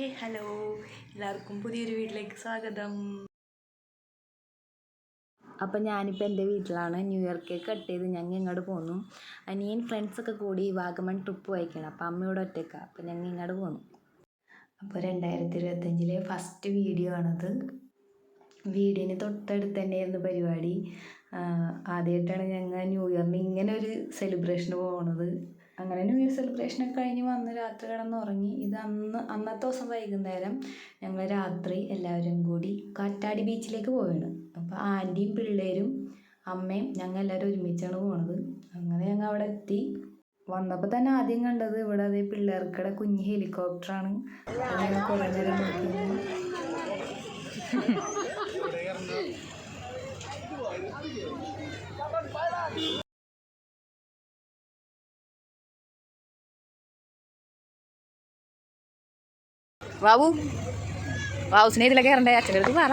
ഹേ hello. എല്ലാവർക്കും പുതിയൊരു വീട്ടിലേക്ക് സ്വാഗതം. അപ്പം ഞാനിപ്പോൾ എന്റെ വീട്ടിലാണ് ന്യൂ ഇയർ കേക്ക് കട്ട് ചെയ്ത് ഞങ്ങൾ ഇങ്ങോട്ട് പോന്നു. അനിയൻ ഫ്രണ്ട്സ് ഒക്കെ കൂടി വാഗമൺ ട്രിപ്പ് പോയിക്കണം. അപ്പം അമ്മയോട് ഒറ്റയ്ക്കാണ് അപ്പം ഞങ്ങൾ ഇങ്ങോട്ട് പോന്നു. അപ്പോൾ രണ്ടായിരത്തി ഇരുപത്തഞ്ചിലെ ഫസ്റ്റ് വീഡിയോ ആണത്. വീടിന് തൊട്ടടുത്ത് തന്നെയായിരുന്നു പരിപാടി. ആദ്യമായിട്ടാണ് ഞങ്ങൾ ന്യൂ ഇയറിന് ഇങ്ങനെ ഒരു സെലിബ്രേഷന് പോകുന്നത് അങ്ങനെ ന്യൂ ഇയർ സെലിബ്രേഷനൊക്കെ കഴിഞ്ഞ് വന്ന് രാത്രി കിടന്നുറങ്ങി ഇത് അന്ന് അന്നത്തെ ദിവസം വൈകുന്നേരം ഞങ്ങൾ രാത്രി എല്ലാവരും കൂടി കാറ്റാടി ബീച്ചിലേക്ക് പോവുകയാണ് അപ്പോൾ ആന്റിയും പിള്ളേരും അമ്മയും ഞങ്ങൾ എല്ലാവരും ഒരുമിച്ചാണ് പോണത് അങ്ങനെ ഞങ്ങൾ അവിടെ എത്തി വന്നപ്പോൾ തന്നെ ആദ്യം കണ്ടത് ഇവിടെ അതേ പിള്ളേർക്കിടെ കുഞ്ഞ് ഹെലികോപ്റ്ററാണ് അങ്ങനെ കുറേ നേരം നോക്കി ബാബു ബാബുസിനെ ഇതിലൊക്കെ കയറണ്ടേ അച്ഛന്റെ അടുത്ത് പറ.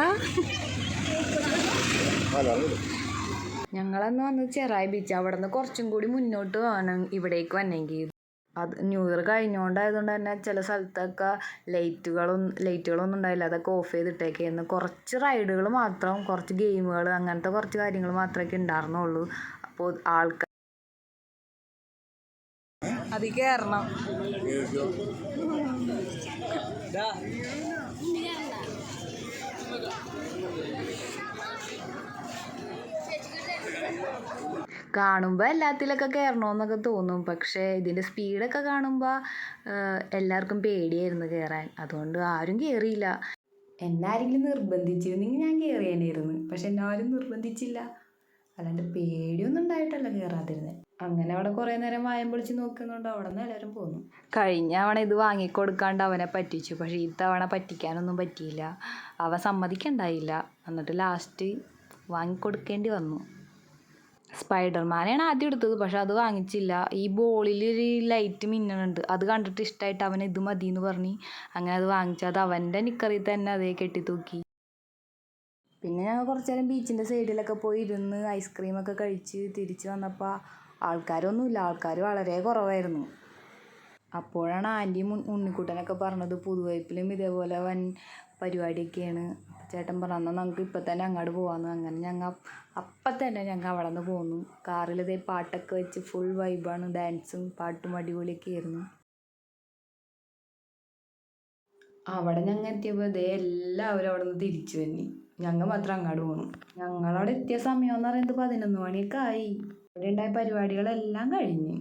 ഞങ്ങളന്ന് വന്ന് ചെറായി ബീച്ച് അവിടെ നിന്ന് കുറച്ചും കൂടി മുന്നോട്ട് വേണം ഇവിടേക്ക് വന്നെങ്കിൽ അത് ന്യൂ ഇയർ കഴിഞ്ഞുകൊണ്ടായതുകൊണ്ട് തന്നെ ചില സ്ഥലത്തൊക്കെ ലൈറ്റുകളൊന്നും ലൈറ്റുകളൊന്നും ഉണ്ടായില്ല. അതൊക്കെ ഓഫ് ചെയ്തിട്ടേക്കായിരുന്നു കുറച്ച് റൈഡുകൾ മാത്രം കുറച്ച് ഗെയിമുകൾ അങ്ങനത്തെ കുറച്ച് കാര്യങ്ങൾ മാത്രമേ ഉണ്ടായിരുന്നുള്ളൂ. അപ്പോൾ ആൾക്കാർ അത് കയറണം കാണുമ്പോൾ എല്ലാത്തിലൊക്കെ കയറണമെന്നൊക്കെ തോന്നും. പക്ഷേ ഇതിന്റെ സ്പീഡൊക്കെ കാണുമ്പോൾ എല്ലാവർക്കും പേടിയായിരുന്നു കയറാൻ അതുകൊണ്ട് ആരും കയറിയില്ല എന്നാരെങ്കിലും നിർബന്ധിച്ചിരുന്നെങ്കിൽ ഞാൻ കയറിയേനായിരുന്നു പക്ഷെ എന്നെ ആരും നിർബന്ധിച്ചില്ല. അല്ലാണ്ട് പേടിയൊന്നും ഉണ്ടായിട്ടല്ല കയറാതിരുന്നത് അങ്ങനെ അവിടെ കുറേ നേരം വായം പൊളിച്ച് നോക്കുന്നുണ്ട്. അവിടെ നിന്ന് എല്ലാവരും പോന്നു. കഴിഞ്ഞ തവണ ഇത് വാങ്ങിക്കൊടുക്കാണ്ട് അവനെ പറ്റിച്ചു. പക്ഷേ ഈ തവണ പറ്റിക്കാനൊന്നും പറ്റിയില്ല. അവ സമ്മതിക്കണ്ടായില്ല. എന്നിട്ട് ലാസ്റ്റ് വാങ്ങിക്കൊടുക്കേണ്ടി വന്നു. സ്പൈഡർമാനെയാണ് ആദ്യം എടുത്തത്. പക്ഷെ അത് വാങ്ങിച്ചില്ല. ഈ ബോളിൽ ഒരു ലൈറ്റ് മിന്നണുണ്ട്. അത് കണ്ടിട്ട് ഇഷ്ടമായിട്ട് അവൻ ഇത് മതി എന്ന് പറഞ്ഞ് അങ്ങനെ അത് വാങ്ങിച്ചു അത് അവന്റെ നിക്കറിൽ തന്നെ അതേ കെട്ടി തൂക്കി പിന്നെ ഞങ്ങൾ കുറച്ച് നേരം ബീച്ചിന്റെ സൈഡിലൊക്കെ പോയി ഇരുന്ന് ഐസ്ക്രീമൊക്കെ കഴിച്ച് തിരിച്ച് വന്നപ്പോൾ ആൾക്കാരൊന്നുമില്ല. ആൾക്കാർ വളരെ കുറവായിരുന്നു. അപ്പോഴാണ് ആന്റിയും ഉണ്ണിക്കുട്ടനൊക്കെ പറഞ്ഞത് പുതുവൈപ്പിലും ഇതേപോലെ വൻ പരിപാടിയൊക്കെയാണ്. ചേട്ടൻ പറഞ്ഞു എന്നാൽ നമുക്ക് ഇപ്പം തന്നെ അങ്ങോട്ട് പോകാമെന്ന് അങ്ങനെ ഞങ്ങൾ അപ്പം തന്നെ ഞങ്ങൾ അവിടെ നിന്ന് പോന്നു. കാറിൽ ഇതേ പാട്ടൊക്കെ വെച്ച് ഫുൾ വൈബാണ് ഡാൻസും പാട്ടും അടിപൊളിയൊക്കെ ആയിരുന്നു. അവിടെ ഞങ്ങൾ എത്തിയപ്പോൾ ഇതേ എല്ലാവരും അവിടെ നിന്ന് തിരിച്ചു വന്നി. ഞങ്ങൾ മാത്രം അങ്ങോട്ട് പോകണം ഞങ്ങളവിടെ എത്തിയ സമയം എന്ന് പറയുന്നത് പതിനൊന്ന് മണിയൊക്കെ ആയി. ഇവിടെ ഉണ്ടായ പരിപാടികളെല്ലാം കഴിഞ്ഞ്.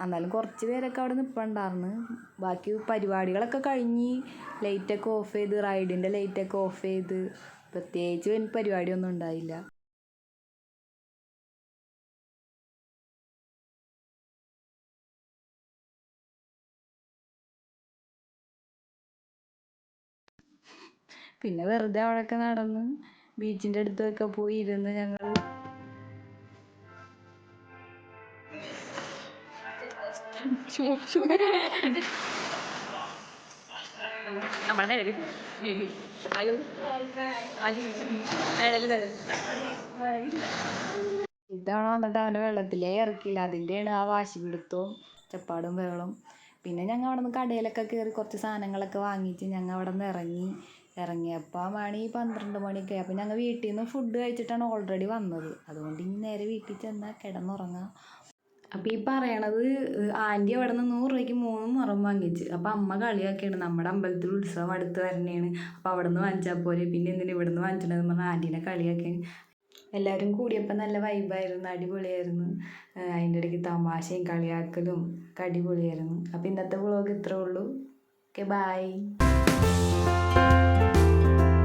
എന്നാലും കുറച്ച് പേരൊക്കെ അവിടെ നിൽപ്പുണ്ടായിരുന്നു ബാക്കി പരിപാടികളൊക്കെ കഴിഞ്ഞ് ലൈറ്റൊക്കെ ഓഫ് ചെയ്ത് റൈഡിന്റെ ലൈറ്റൊക്കെ ഓഫ് ചെയ്ത് പ്രത്യേകിച്ച് പരിപാടിയൊന്നും ഉണ്ടായില്ല. പിന്നെ വെറുതെ അവിടെയൊക്കെ നടന്ന് ബീച്ചിന്റെ അടുത്തൊക്കെ പോയി ഇരുന്ന് ഞങ്ങൾ ഇത്തവണ വന്നിട്ട് അവനെ വെള്ളത്തിലേ ഇറക്കില്ല അതിന്റെയാണ് ആ വാശി പിടുത്തവും ചപ്പാടും ബഹളവും പിന്നെ ഞങ്ങൾ അവിടെ നിന്ന് കടയിലൊക്കെ കയറി കുറച്ച് സാധനങ്ങളൊക്കെ വാങ്ങിയിട്ട് ഞങ്ങൾ അവിടെ നിന്ന് ഇറങ്ങി. ഇറങ്ങിയപ്പോൾ മണി പന്ത്രണ്ട് മണിയൊക്കെ അപ്പോൾ ഞങ്ങൾ വീട്ടിൽ നിന്ന് ഫുഡ് കഴിച്ചിട്ടാണ് ഓൾറെഡി വന്നത്. അതുകൊണ്ട് ഇനി നേരെ വീട്ടിൽ ചെന്നാൽ കിടന്നുറങ്ങാം. അപ്പോൾ ഈ പറയണത് ആന്റി അവിടെ നിന്ന് നൂറ് രൂപയ്ക്ക് മൂന്ന് മുറം വാങ്ങിച്ച്. അപ്പോൾ അമ്മ കളിയാക്കിയാണ് നമ്മുടെ അമ്പലത്തിൽ ഉത്സവം അടുത്ത് വരണേണ്. അപ്പോൾ അവിടെ നിന്ന് വാങ്ങിച്ചാൽ പോരെ. പിന്നെ എന്തിനാ ഇവിടെ നിന്ന് വാങ്ങിച്ചിട്ടുണ്ടെന്ന് പറഞ്ഞാൽ ആന്റീനെ കളിയാക്കിയാണ് എല്ലാവരും കൂടിയപ്പോൾ നല്ല വൈബായിരുന്നു അടിപൊളിയായിരുന്നു. അതിന്റെ ഇടയ്ക്ക് തമാശയും കളിയാക്കലും ഒക്കെ അടിപൊളിയായിരുന്നു. അപ്പോൾ ഇന്നത്തെ വ്ളോഗ് ഇത്രേ ഉള്ളൂ. Okay bye.